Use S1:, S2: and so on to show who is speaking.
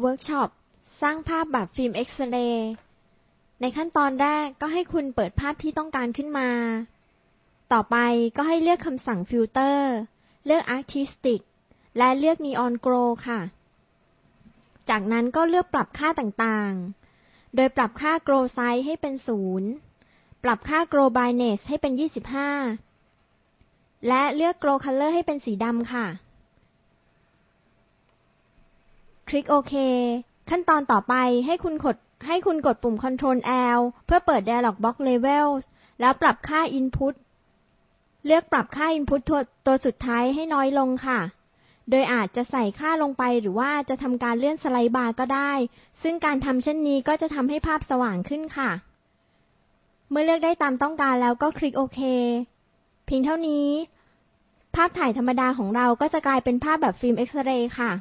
S1: เวิร์กช็อปสร้างภาพแบบฟิล์มเอ็กซเรย์ในขั้นตอนแรกก็ให้คุณเปิดภาพที่ต้องการขึ้นมา ต่อไปก็ให้เลือกคำสั่งฟิลเตอร์เลือก Artistic และเลือก Neon Glow ค่ะ จากนั้นก็เลือกปรับค่าต่างๆ โดยปรับค่า Glow Size ให้เป็น 0 ปรับค่า Glow Brightness ให้เป็น 25 และเลือก Glow Color ให้เป็นสีดำค่ะ ค ลิกโอเค ขั้นตอนต่อไปให้คุณกดให้คุณกดปุ่ม Ctrl L เพื่อเปิด Dialog Box Levels แล้วปรับค่า Input เลือกปรับค่า Input ตัวตัวสุดท้ายให้น้อยลงค่ะ โดยอาจจะใส่ค่าลงไปหรือว่าจะทำการเลื่อนสไลด์บาร์ก็ได้ ซึ่งการทำเช่นนี้ก็จะทำให้ภาพสว่างขึ้นค่ะ เมื่อเลือกได้ตามต้องการแล้วก็คลิกโอเค เพียงเท่านี้ ภาพถ่ายธรรมดาของเราก็จะกลายเป็นภาพแบบฟิล์มเอ็กซเรย์ค่ะ